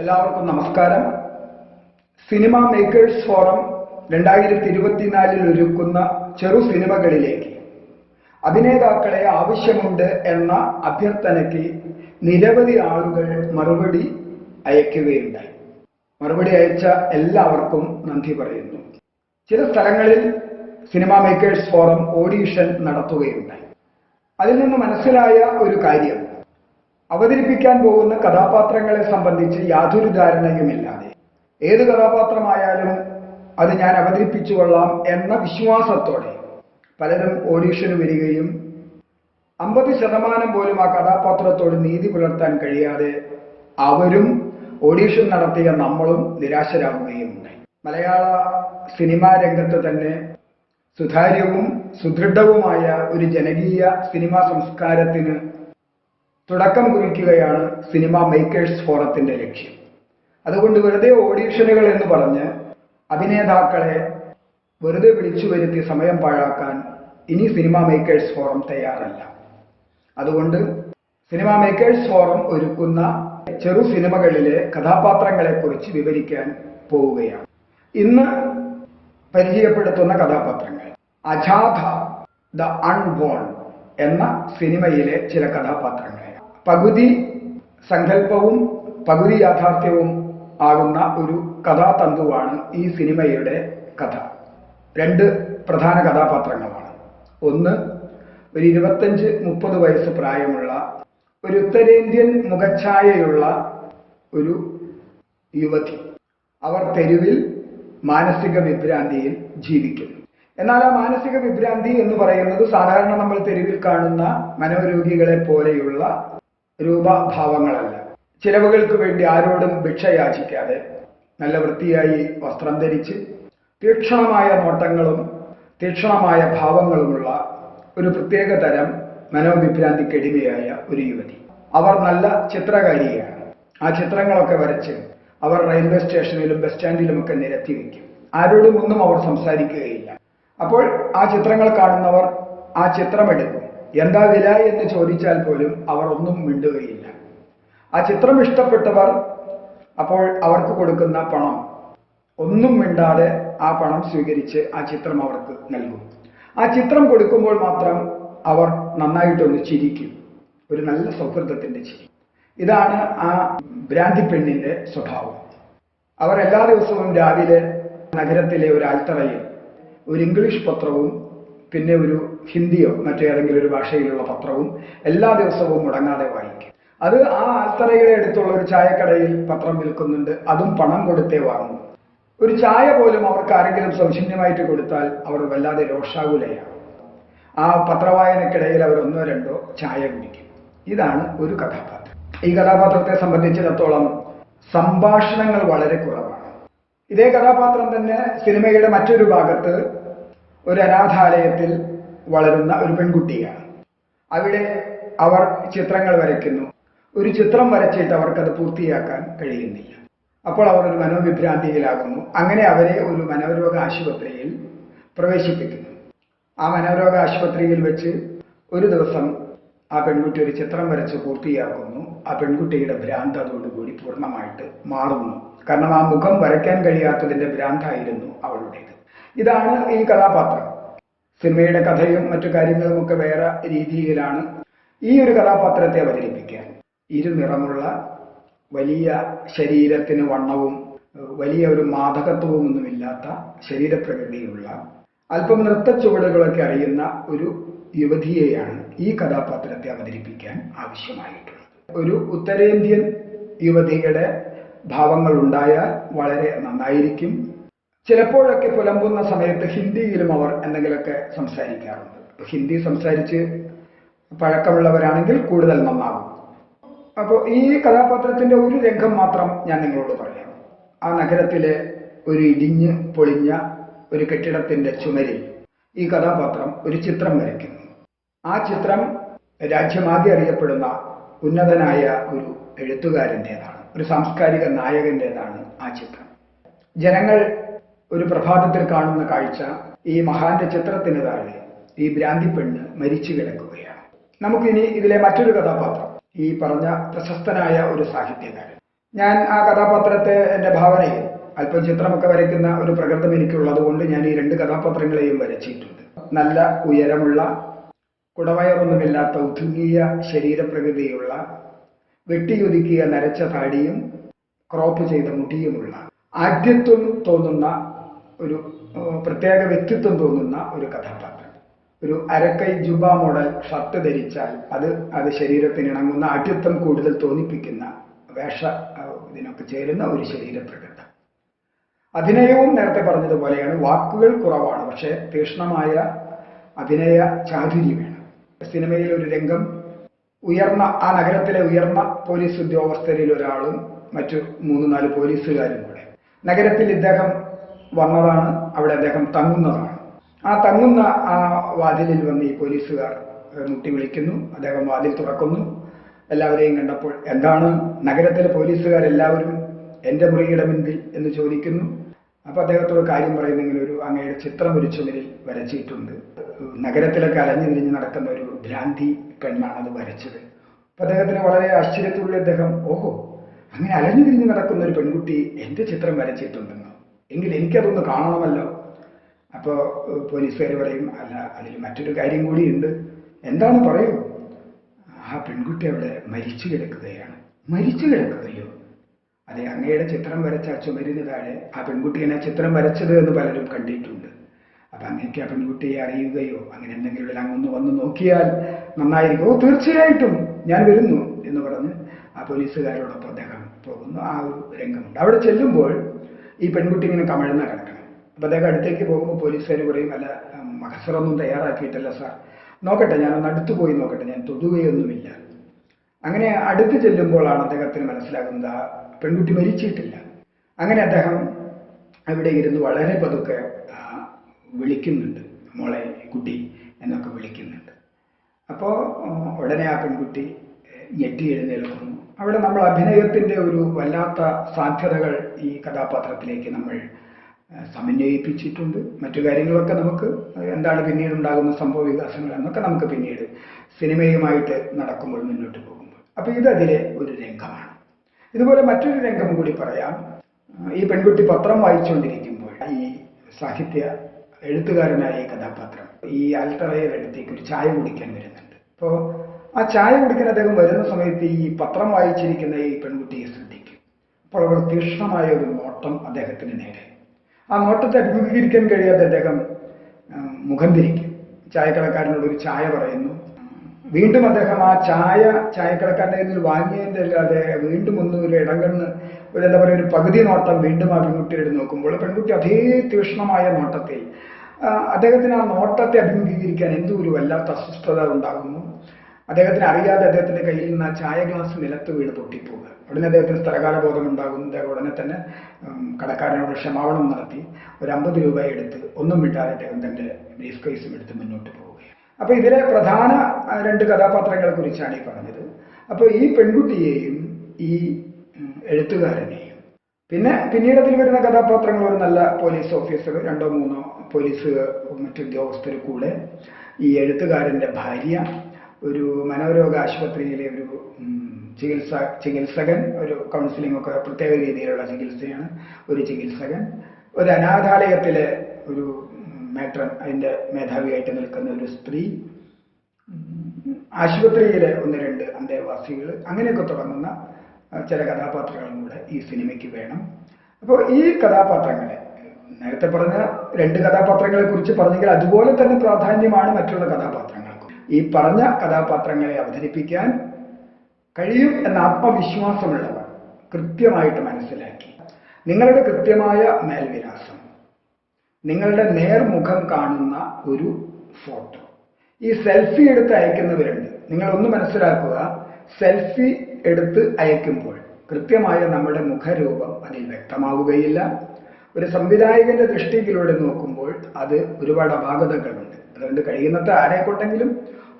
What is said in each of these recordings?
എല്ലാവർക്കും നമസ്കാരം. Cinema makers forum രണ്ടായിരത്തി ഇരുപത്തിനാലിൽ ഒരുക്കുന്ന ചെറു സിനിമകളിലേക്ക് അഭിനേതാക്കളെ ആവശ്യമുണ്ട് എന്ന അഭ്യർത്ഥനയ്ക്ക് നിരവധി ആളുകൾ മറുപടി അയക്കുകയുണ്ടായി. മറുപടി അയച്ച എല്ലാവർക്കും നന്ദി പറയുന്നു. ചില സ്ഥലങ്ങളിൽ സിനിമ മേക്കേഴ്സ് ഫോറം ഓഡീഷൻ നടത്തുകയുണ്ടായി. അതിൽ നിന്ന് മനസ്സിലായ ഒരു കാര്യം. അവതരിപ്പിക്കാൻ പോകുന്ന കഥാപാത്രങ്ങളെ സംബന്ധിച്ച് യാതൊരു ധാരണയുമില്ലാതെ. ഏത് കഥാപാത്രമായാലും അത് ഞാൻ അവതരിപ്പിച്ചു കൊള്ളാം എന്ന വിശ്വാസത്തോടെ പലരും ഓഡീഷന് വരികയും അമ്പത് ശതമാനം പോലും ആ കഥാപാത്രത്തോട് നീതി പുലർത്താൻ കഴിയാതെ അവരും ഓഡീഷൻ നടത്തിയ നമ്മളും നിരാശരാകുകയും മലയാള സിനിമാ രംഗത്ത് തന്നെ സുതാര്യവും സുദൃഢവുമായ ഒരു ജനകീയ സിനിമാ സംസ്കാരത്തിന് തുടക്കം കുറിക്കുകയാണ് സിനിമ മേക്കേഴ്സ് ഫോറത്തിന്റെ ലക്ഷ്യം. അതുകൊണ്ട് വെറുതെ ഓഡീഷനുകൾ എന്ന് പറഞ്ഞ് അഭിനേതാക്കളെ വെറുതെ വിളിച്ചു വരുത്തി സമയം പാഴാക്കാൻ ഇനി സിനിമ മേക്കേഴ്സ് ഫോറം തയ്യാറല്ല. അതുകൊണ്ട് സിനിമ മേക്കേഴ്സ് ഫോറം ഒരുക്കുന്ന ചെറു സിനിമകളിലെ കഥാപാത്രങ്ങളെക്കുറിച്ച് വിവരിക്കാൻ പോവുകയാണ്. ഇന്ന് പരിചയപ്പെടുത്തുന്ന കഥാപാത്രങ്ങൾ. അജാഥ ദ അൺബോൺ എന്ന സിനിമയിലെ ചില കഥാപാത്രങ്ങളെ പകുതി സങ്കല്പവും പകുതി യാഥാർത്ഥ്യവും ആകുന്ന ഒരു കഥാതന്തുവാണ് ഈ സിനിമയുടെ കഥ. രണ്ട് പ്രധാന കഥാപാത്രങ്ങളാണ്. ഒന്ന് ഒരു ഇരുപത്തഞ്ച് മുപ്പത് വയസ്സ് പ്രായമുള്ള ഒരു ഉത്തരേന്ത്യൻ മുഖഛായയുള്ള ഒരു യുവതി. അവർ തെരുവിൽ മാനസിക വിഭ്രാന്തിയിൽ ജീവിക്കുന്നു. എന്നാൽ ആ മാനസിക വിഭ്രാന്തി എന്ന് പറയുന്നത് സാധാരണ നമ്മൾ തെരുവിൽ കാണുന്ന മനോരോഗികളെ പോലെയുള്ള രൂപഭാവങ്ങളല്ല. ചിലവുകൾക്ക് വേണ്ടി ആരോടും ഭിക്ഷ യാചിക്കാതെ നല്ല വൃത്തിയായി വസ്ത്രം ധരിച്ച് തീക്ഷണമായ നോട്ടങ്ങളും തീക്ഷണമായ ഭാവങ്ങളുമുള്ള ഒരു പ്രത്യേക തരം മനോവിഭ്രാന്തിക്കടിമയായ ഒരു യുവതി. അവർ നല്ല ചിത്രകാരിയാണ്. ആ ചിത്രങ്ങളൊക്കെ വരച്ച് അവർ റെയിൽവേ സ്റ്റേഷനിലും ബസ് സ്റ്റാൻഡിലും ഒക്കെ നിരത്തി വയ്ക്കും. ആരോടും ഒന്നും അവർ സംസാരിക്കുകയില്ല. അപ്പോൾ ആ ചിത്രങ്ങൾ കാണുന്നവർ ആ ചിത്രമെടുക്കും. എന്താ വില എന്ന് ചോദിച്ചാൽ പോലും അവർ ഒന്നും മിണ്ടുകയില്ല. ആ ചിത്രം ഇഷ്ടപ്പെട്ടവർ അപ്പോൾ അവർക്ക് കൊടുക്കുന്ന പണം ഒന്നും മിണ്ടാതെ ആ പണം സ്വീകരിച്ച് ആ ചിത്രം അവർക്ക് നൽകും. ആ ചിത്രം കൊടുക്കുമ്പോൾ മാത്രം അവർ നന്നായിട്ടൊന്ന് ചിരിക്കും. ഒരു നല്ല സൗഹൃദത്തിന്റെ ചിരി. ഇതാണ് ആ ഭ്രാന്തി പെണ്ണിന്റെ സ്വഭാവം. അവർ എല്ലാ ദിവസവും രാവിലെ നഗരത്തിലെ ഒരു ആൽത്തറയിൽ ഒരു ഇംഗ്ലീഷ് പത്രവും പിന്നെ ഒരു ഹിന്ദിയോ മറ്റേതെങ്കിലും ഒരു ഭാഷയിലുള്ള പത്രവും എല്ലാ ദിവസവും മുടങ്ങാതെ വായിക്കും. അത് ആ ആൽത്തറയുടെ അടുത്തുള്ള ഒരു ചായക്കടയിൽ പത്രം വിൽക്കുന്നുണ്ട്. അതും പണം കൊടുത്തേ വാങ്ങും. ഒരു ചായ പോലും അവർക്ക് ആരെങ്കിലും സൗജന്യമായിട്ട് കൊടുത്താൽ അവർ വല്ലാതെ രോഷാകുലയാണ് ആ പത്രവായനക്കിടയിൽ അവർ ഒന്നോ രണ്ടോ ചായ കുടിക്കും. ഇതാണ് ഒരു കഥാപാത്രം. ഈ കഥാപാത്രത്തെ സംബന്ധിച്ചിടത്തോളം സംഭാഷണങ്ങൾ വളരെ കുറവാണ്. ഇതേ കഥാപാത്രം തന്നെ സിനിമയുടെ മറ്റൊരു ഭാഗത്ത് ഒരു അനാഥാലയത്തിൽ വളരുന്ന ഒരു പെൺകുട്ടിയാണ്. അവിടെ അവർ ചിത്രങ്ങൾ വരയ്ക്കുന്നു. ഒരു ചിത്രം വരച്ചിട്ട് അവർക്കത് പൂർത്തിയാക്കാൻ കഴിയുന്നില്ല. അപ്പോൾ അവർ ഒരു മനോവിഭ്രാന്തിയിലാകുന്നു. അങ്ങനെ അവരെ ഒരു മനോരോഗ ആശുപത്രിയിൽ പ്രവേശിപ്പിക്കുന്നു. ആ മനോരോഗ ആശുപത്രിയിൽ വെച്ച് ഒരു ദിവസം ആ പെൺകുട്ടി ഒരു ചിത്രം വരച്ച് പൂർത്തിയാക്കുന്നു ആ പെൺകുട്ടിയുടെ ഭ്രാന്ത് അതോടുകൂടി പൂർണമായിട്ട് മാറുന്നു. കാരണം ആ മുഖം വരയ്ക്കാൻ കഴിയാത്തതിന്റെ ഭ്രാന്തായിരുന്നു അവളുടേത്. ഇതാണ് ഈ കഥാപാത്രം. സിനിമയുടെ കഥയും മറ്റു കാര്യങ്ങളും ഒക്കെ വേറെ രീതിയിലാണ് ഈ ഒരു കഥാപാത്രത്തെ അവതരിപ്പിക്കാൻ. ഇരുനിറമുള്ള വലിയ ശരീരത്തിന് വണ്ണവും വലിയ ഒരു മാതകത്വവും ഒന്നുമില്ലാത്ത ശരീരപ്രകൃതിയുള്ള അല്പം നൃത്ത ചുവടുകളൊക്കെ അറിയുന്ന ഒരു യുവതിയെയാണ് ഈ കഥാപാത്രത്തെ അവതരിപ്പിക്കാൻ ആവശ്യമായിട്ടുള്ളത്. ഒരു ഉത്തരേന്ത്യൻ യുവതിയുടെ ഭാവങ്ങൾ ഉണ്ടായാൽ വളരെ നന്നായിരിക്കും. ചിലപ്പോഴൊക്കെ പുലമ്പുന്ന സമയത്ത് ഹിന്ദിയിലും അവർ എന്തെങ്കിലുമൊക്കെ സംസാരിക്കാറുണ്ട്. ഹിന്ദി സംസാരിച്ച് പഴക്കമുള്ളവരാണെങ്കിൽ കൂടുതൽ നന്നാകും. അപ്പോൾ ഈ കഥാപാത്രത്തിന്റെ ഒരു രംഗം മാത്രം ഞാൻ നിങ്ങളോട് പറയാം. ആ നഗരത്തിലെ ഒരു ഇടിഞ്ഞ് പൊളിഞ്ഞ ഒരു കെട്ടിടത്തിന്റെ ചുമരിൽ ഈ കഥാപാത്രം ഒരു ചിത്രം വരയ്ക്കുന്നു. ആ ചിത്രം രാജ്യമാകെ അറിയപ്പെടുന്ന ഉന്നതനായ ഒരു എഴുത്തുകാരന്റെതാണ് ഒരു സാംസ്കാരിക നായകന്റെതാണ് ആ ചിത്രം. ജനങ്ങൾ ഒരു പ്രഭാതത്തിൽ കാണുന്ന കാഴ്ച ഈ മഹാന്റെ ചിത്രത്തിന് താഴെ ഈ ഭ്രാന്തി പെണ്ണ് മരിച്ചു കിടക്കുകയാണ്. നമുക്കിനി ഇതിലെ മറ്റൊരു കഥാപാത്രം ഈ പറഞ്ഞ പ്രശസ്തനായ ഒരു സാഹിത്യകാരൻ. ഞാൻ ആ കഥാപാത്രത്തെ എന്റെ ഭാവനയിൽ അല്പം ചിത്രമൊക്കെ വരയ്ക്കുന്ന ഒരു പ്രകൃതം എനിക്കുള്ളത് കൊണ്ട് ഞാൻ ഈ രണ്ട് കഥാപാത്രങ്ങളെയും വരച്ചിട്ടുണ്ട്. നല്ല ഉയരമുള്ള കുടവയറൊന്നുമില്ലാത്ത ഒതുങ്ങിയ ശരീരപ്രകൃതിയുള്ള വെട്ടിയൊതുക്കിയ നരച്ച താടിയും ക്രോപ്പ് ചെയ്ത മുടിയുമുള്ള ആദ്യത്വം തോന്നുന്ന ഒരു പ്രത്യേക വ്യക്തിത്വം തോന്നുന്ന ഒരു കഥാപാത്രം. ഒരു അരക്കൈ ജുബ മോഡൽ ഷർട്ട് ധരിച്ചാൽ അത് അത് ശരീരത്തിന് ഇണങ്ങുന്ന ആഠ്യത്വം കൂടുതൽ തോന്നിപ്പിക്കുന്ന വേഷ ഇതിനൊക്കെ ചേരുന്ന ഒരു ശരീരപ്രകൃതം. അഭിനയവും നേരത്തെ പറഞ്ഞതുപോലെയാണ് വാക്കുകൾ കുറവാണ് പക്ഷേ തീക്ഷ്ണമായ അഭിനയ ചാതുരി വേണം. സിനിമയിൽ ഒരു രംഗം ഉയർന്ന ആ നഗരത്തിലെ ഉയർന്ന പോലീസ് ഉദ്യോഗസ്ഥരിൽ ഒരാളും മറ്റു മൂന്ന് നാല് പോലീസുകാരും കൂടെ. നഗരത്തിൽ ഇദ്ദേഹം വന്നതാണ് അവിടെ അദ്ദേഹം തങ്ങുന്നതാണ്. ആ തങ്ങുന്ന ആ വാതിലിൽ വന്ന് ഈ പോലീസുകാർ മുട്ടി വിളിക്കുന്നു. അദ്ദേഹം വാതിൽ തുറക്കുന്നു. എല്ലാവരെയും കണ്ടപ്പോൾ എന്താണ്? നഗരത്തിലെ പോലീസുകാരെല്ലാവരും എന്റെ മുറിയുടെ മുൻപിൽ എന്ന് ചോദിക്കുന്നു. അപ്പോൾ അദ്ദേഹത്തോട് കാര്യം പറയുന്ന ഇങ്ങനെ ഒരു അങ്ങയുടെ ചിത്രം ഒരു ചുമരിൽ വരച്ചിട്ടുണ്ട്. നഗരത്തിലൊക്കെ അലഞ്ഞു തിരിഞ്ഞ് നടക്കുന്ന ഒരു ഭ്രാന്തി കണ്ണാണ് അത് വരച്ചത്. അപ്പൊ അദ്ദേഹത്തിന് വളരെ ആശ്ചര്യത്തോടെ അദ്ദേഹം ഓഹോ അങ്ങനെ അലഞ്ഞു തിരിഞ്ഞ് നടക്കുന്ന ഒരു പെൺകുട്ടി എന്റെ ചിത്രം വരച്ചിട്ടുണ്ടെന്ന്. എങ്കിൽ എനിക്കതൊന്ന് കാണണമല്ലോ. അപ്പോൾ പോലീസുകാർ പറയും അല്ല അതിൽ മറ്റൊരു കാര്യം കൂടിയുണ്ട്. എന്താണ് പറയൂ? ആ പെൺകുട്ടി അവിടെ മരിച്ചു കിടക്കുകയാണ്. മരിച്ചു കിടക്കുകയോ? അതെ അങ്ങയുടെ ചിത്രം വരച്ച ആ താഴെ ആ പെൺകുട്ടിയെ ചിത്രം വരച്ചത് എന്ന് പലരും കണ്ടിട്ടുണ്ട്. അപ്പൊ അങ്ങേക്ക് ആ പെൺകുട്ടിയെ അറിയുകയോ അങ്ങനെ എന്തെങ്കിലും അങ്ങൊന്ന് വന്ന് നോക്കിയാൽ നന്നായിരിക്കും. ഓ തീർച്ചയായിട്ടും ഞാൻ വരുന്നു എന്ന് പറഞ്ഞ് ആ പോലീസുകാരോടൊപ്പം അദ്ദേഹം പോകുന്നു. ആ ഒരു രംഗമുണ്ട്. അവിടെ ചെല്ലുമ്പോൾ ഈ പെൺകുട്ടി ഇങ്ങനെ കമഴ്ന്ന കിടക്കണം. അപ്പൊ അദ്ദേഹം അടുത്തേക്ക് പോകുമ്പോൾ പോലീസുകാർ പറയും അല്ല മഹസറൊന്നും തയ്യാറാക്കിയിട്ടല്ല സാർ. നോക്കട്ടെ ഞാനൊന്ന് അടുത്ത് പോയി നോക്കട്ടെ ഞാൻ തൊടുകയൊന്നുമില്ല. അങ്ങനെ അടുത്ത് ചെല്ലുമ്പോഴാണ് അദ്ദേഹത്തിന് മനസ്സിലാകുന്നത് ആ പെൺകുട്ടി മരിച്ചിട്ടില്ല. അങ്ങനെ അദ്ദേഹം അവിടെ ഇരുന്ന് വളരെ പതുക്കെ വിളിക്കുന്നുണ്ട്. മോളെ കുട്ടി എന്നൊക്കെ വിളിക്കുന്നുണ്ട്. അപ്പോൾ ഉടനെ ആ പെൺകുട്ടി ഞെട്ടി എഴുന്നേൽക്കുന്നു. അവിടെ നമ്മൾ അഭിനയത്തിന്റെ ഒരു വല്ലാത്ത സാധ്യതകൾ ഈ കഥാപാത്രത്തിലേക്ക് നമ്മൾ സമന്വയിപ്പിച്ചിട്ടുണ്ട്. മറ്റു കാര്യങ്ങളൊക്കെ നമുക്ക് എന്താണ് പിന്നീട് ഉണ്ടാകുന്ന സംഭവ വികാസങ്ങൾ എന്നൊക്കെ നമുക്ക് പിന്നീട് സിനിമയുമായിട്ട് നടക്കുമ്പോൾ മുന്നോട്ട് പോകുമ്പോൾ. അപ്പോൾ ഇത് അതിലെ ഒരു രംഗമാണ്. ഇതുപോലെ മറ്റൊരു രംഗം കൂടി പറയാം. ഈ പെൺകുട്ടി പത്രം വായിച്ചുകൊണ്ടിരിക്കുമ്പോൾ ഈ സാഹിത്യ എഴുത്തുകാരനായ ഈ കഥാപാത്രം ഈ അൽത്തറയിൽ അടുത്തേക്ക് ഒരു ചായ കുടിക്കാൻ വരുന്നുണ്ട്. അപ്പോൾ ആ ചായ കുടിക്കാൻ അദ്ദേഹം വരുന്ന സമയത്ത് ഈ പത്രം വായിച്ചിരിക്കുന്ന ഈ പെൺകുട്ടിയെ ശ്രദ്ധിക്കും. അപ്പോൾ അവർ തീക്ഷ്ണമായ ഒരു നോട്ടം അദ്ദേഹത്തിന് നേരെ. ആ നോട്ടത്തെ അഭിമുഖീകരിക്കാൻ കഴിയാതെ അദ്ദേഹം മുഖം തിരിക്കും. ചായക്കടക്കാരനോട് ഒരു ചായ പറയുന്നു. വീണ്ടും അദ്ദേഹം ആ ചായ ചായക്കടക്കാരന്റെ കയ്യിൽ വാങ്ങിയതിന്റെ അല്ലാതെ വീണ്ടും ഒന്ന് ഒരു ഇടങ്കണ്ണ് ഒരു എന്താ പറയുക ഒരു പകുതി നോട്ടം വീണ്ടും ആ പെൺകുട്ടിയുടെ നോക്കുമ്പോൾ പെൺകുട്ടി അതേ തീക്ഷ്ണമായ നോട്ടത്തിൽ അദ്ദേഹത്തിന് ആ നോട്ടത്തെ അഭിമുഖീകരിക്കാൻ എന്തോ ഒരു വല്ലാത്ത അസ്വസ്ഥത ഉണ്ടാകുന്നു. അദ്ദേഹത്തിന് അറിയാതെ അദ്ദേഹത്തിന്റെ കയ്യിൽ നിന്ന് ആ ചായ ഗ്ലാസ് നിലത്ത് വീണ് പൊട്ടിപ്പോവുക. ഉടനെ അദ്ദേഹത്തിന് സ്ഥലകാല ബോധം ഉണ്ടാകുന്നത് ഉടനെ തന്നെ കടക്കാരനോട് ക്ഷമാപണം നടത്തി ഒരു അമ്പത് രൂപ എടുത്ത് ഒന്നും വിട്ടാതെ അദ്ദേഹം തന്റെ ബ്രീഫ് കേസും എടുത്ത് മുന്നോട്ട് പോവുകയാണ്. അപ്പൊ ഇതിലെ പ്രധാന രണ്ട് കഥാപാത്രങ്ങളെ കുറിച്ചാണ് ഈ പറഞ്ഞത്. അപ്പൊ ഈ പെൺകുട്ടിയെയും ഈ എഴുത്തുകാരനെയും പിന്നെ പിന്നീട് അതിൽ വരുന്ന കഥാപാത്രങ്ങൾ ഒരു നല്ല പോലീസ് ഓഫീസർ രണ്ടോ മൂന്നോ പോലീസ് മറ്റു ഉദ്യോഗസ്ഥർ കൂടെ ഈ എഴുത്തുകാരന്റെ ഭാര്യ ഒരു മനോരോഗ ആശുപത്രിയിലെ ഒരു ചികിത്സ ചികിത്സകൻ ഒരു കൗൺസിലിംഗ് ഒക്കെ പ്രത്യേക രീതിയിലുള്ള ചികിത്സയാണ് ഒരു ചികിത്സകൻ. ഒരു അനാഥാലയത്തിലെ ഒരു മേട്രൻ അതിന്റെ മേധാവിയായിട്ട് നിൽക്കുന്ന ഒരു സ്ത്രീ. ആശുപത്രിയിലെ ഒന്ന് രണ്ട് അന്തേവാസികൾ അങ്ങനെയൊക്കെ തുടങ്ങുന്ന ചില കഥാപാത്രങ്ങളും കൂടെ ഈ സിനിമയ്ക്ക് വേണം. അപ്പോൾ ഈ കഥാപാത്രങ്ങളെ നേരത്തെ പറഞ്ഞ രണ്ട് കഥാപാത്രങ്ങളെ കുറിച്ച് പറഞ്ഞെങ്കിൽ അതുപോലെ തന്നെ പ്രാധാന്യമാണ് മറ്റുള്ള കഥാപാത്രങ്ങൾക്കും ഈ പറഞ്ഞ കഥാപാത്രങ്ങളെ അവതരിപ്പിക്കാൻ കഴിയും എന്ന ആത്മവിശ്വാസമുള്ളവർ കൃത്യമായിട്ട് മനസ്സിലാക്കി. നിങ്ങളുടെ കൃത്യമായ മേൽവിലാസം നിങ്ങളുടെ നേർമുഖം കാണുന്ന ഒരു ഫോട്ടോ. ഈ സെൽഫി എടുത്ത് അയക്കുന്നവരുണ്ട്. നിങ്ങൾ ഒന്ന് മനസ്സിലാക്കുക സെൽഫി എടുത്ത് അയക്കുമ്പോൾ കൃത്യമായ നമ്മുടെ മുഖരൂപം അതിൽ വ്യക്തമാവുകയില്ല. ഒരു സംവിധായകന്റെ ദൃഷ്ടിയിലൂടെ നോക്കുമ്പോൾ അത് ഒരുപാട് അപാകതകളുണ്ട്. അതുകൊണ്ട് കഴിയുന്നത്ര ആരെ കൊണ്ടെങ്കിലും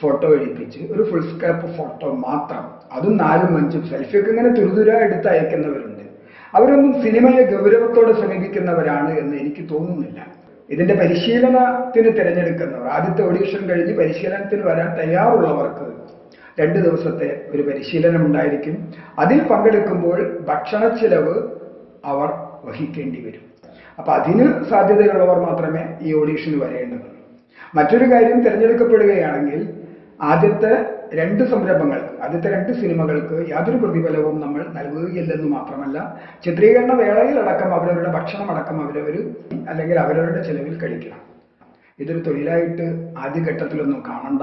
ഫോട്ടോ എടുപ്പിച്ച് ഒരു ഫുൾ സ്കേപ്പ് ഫോട്ടോ മാത്രം. അതും നാലും അഞ്ചും സെൽഫിയൊക്കെ ഇങ്ങനെ തുരുതുര എടുത്ത് അയക്കുന്നവരുണ്ട്. അവരൊന്നും സിനിമയെ ഗൗരവത്തോടെ സമീപിക്കുന്നവരാണ് എന്ന് എനിക്ക് തോന്നുന്നില്ല. ഇതിന്റെ പരിശീലനത്തിന് തിരഞ്ഞെടുക്കുന്നവർ ആദ്യത്തെ ഓഡീഷൻ കഴിഞ്ഞ് പരിശീലനത്തിന് വരാൻ തയ്യാറുള്ളവർക്ക് രണ്ട് ദിവസത്തെ ഒരു പരിശീലനം ഉണ്ടായിരിക്കും. അതിൽ പങ്കെടുക്കുമ്പോൾ ഭക്ഷണ ചിലവ് അവർ വഹിക്കേണ്ടി വരും. അപ്പൊ അതിന് സാധ്യതയുള്ളവർ മാത്രമേ ഈ ഓഡീഷന് വരേണ്ടതുള്ളൂ. മറ്റൊരു കാര്യം തിരഞ്ഞെടുക്കപ്പെടുകയാണെങ്കിൽ ആദ്യത്തെ രണ്ട് സംരംഭങ്ങൾ ആദ്യത്തെ രണ്ട് സിനിമകൾക്ക് യാതൊരു പ്രതിഫലവും നമ്മൾ നൽകുകയില്ലെന്ന് മാത്രമല്ല ചിത്രീകരണ വേളയിലടക്കം അവരവരുടെ ഭക്ഷണം അടക്കം അവരവർ അല്ലെങ്കിൽ അവരവരുടെ ചെലവിൽ കഴിക്കണം. ഇതൊരു തൊഴിലായിട്ട് ആദ്യഘട്ടത്തിലൊന്നും കാണണ്ട.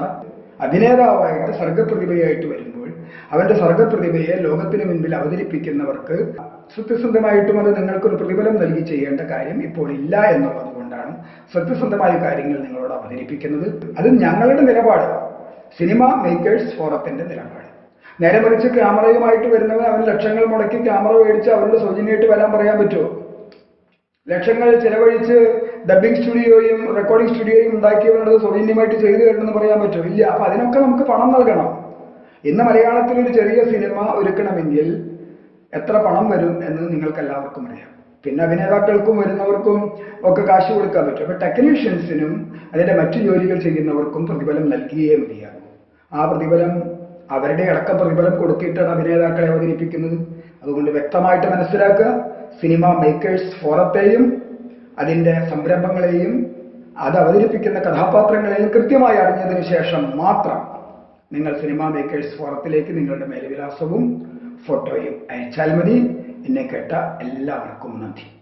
അഭിനേതാവായിട്ട് സർഗപ്രതിഭയായിട്ട് വരുമ്പോൾ അവന്റെ സർഗപ്രതിഭയെ ലോകത്തിന് മുൻപിൽ അവതരിപ്പിക്കുന്നവർക്ക് സത്യസന്ധമായിട്ടും അത് നിങ്ങൾക്കൊരു പ്രതിഫലം നൽകി ചെയ്യേണ്ട കാര്യം ഇപ്പോൾ ഇല്ല എന്നുള്ളത് കൊണ്ടാണ് സത്യസന്ധമായ കാര്യങ്ങൾ നിങ്ങളോട് അവതരിപ്പിക്കുന്നത്? അത് ഞങ്ങളുടെ നിലപാട്. സിനിമ മേക്കേഴ്സ് ഫോറത്തിന്റെ നിലപാട്. നേരെ മറിച്ച് ക്യാമറയുമായിട്ട് വരുന്നവൻ അവൻ ലക്ഷങ്ങൾ മുടക്കി ക്യാമറ മേടിച്ച് അവരുടെ സൗജന്യമായിട്ട് വരാൻ പറയാൻ പറ്റുമോ? ലക്ഷങ്ങൾ ചെലവഴിച്ച് ഡബിംഗ് സ്റ്റുഡിയോയും റെക്കോർഡിംഗ് സ്റ്റുഡിയോയും ഉണ്ടാക്കിയവരുടെ സൗജന്യമായിട്ട് ചെയ്തു തരണമെന്ന് പറയാൻ പറ്റുമോ? ഇല്ല. അപ്പൊ അതിനൊക്കെ നമുക്ക് പണം നൽകണം. ഇന്ന് മലയാളത്തിൽ ഒരു ചെറിയ സിനിമ ഒരുക്കണമെങ്കിൽ എത്ര പണം വരും എന്ന് നിങ്ങൾക്ക് എല്ലാവർക്കും അറിയാം. പിന്നെ അഭിനേതാക്കൾക്കും വരുന്നവർക്കും ഒക്കെ കാശ് കൊടുക്കാൻ പറ്റും. അപ്പൊ ടെക്നീഷ്യൻസിനും അതിന്റെ മറ്റു ജോലികൾ ചെയ്യുന്നവർക്കും പ്രതിഫലം നൽകിയേ മതിയാകും. ആ പ്രതിഫലം അവരുടെ അടക്കം പ്രതിഫലം കൊടുത്തിട്ടാണ് അഭിനേതാക്കളെ അവതരിപ്പിക്കുന്നത്. അതുകൊണ്ട് വ്യക്തമായിട്ട് മനസ്സിലാക്കുക. സിനിമ മേക്കേഴ്സ് ഫോറത്തെയും അതിന്റെ സംരംഭങ്ങളെയും അത് അവതരിപ്പിക്കുന്ന കഥാപാത്രങ്ങളെയും കൃത്യമായി അറിഞ്ഞതിന് ശേഷം മാത്രം നിങ്ങൾ സിനിമ മേക്കേഴ്സ് ഫോറത്തിലേക്ക് നിങ്ങളുടെ മേൽവിലാസവും ഫോട്ടോയും അയച്ചാൽ മതി. എന്നെ കേട്ട എല്ലാവർക്കും നന്ദി.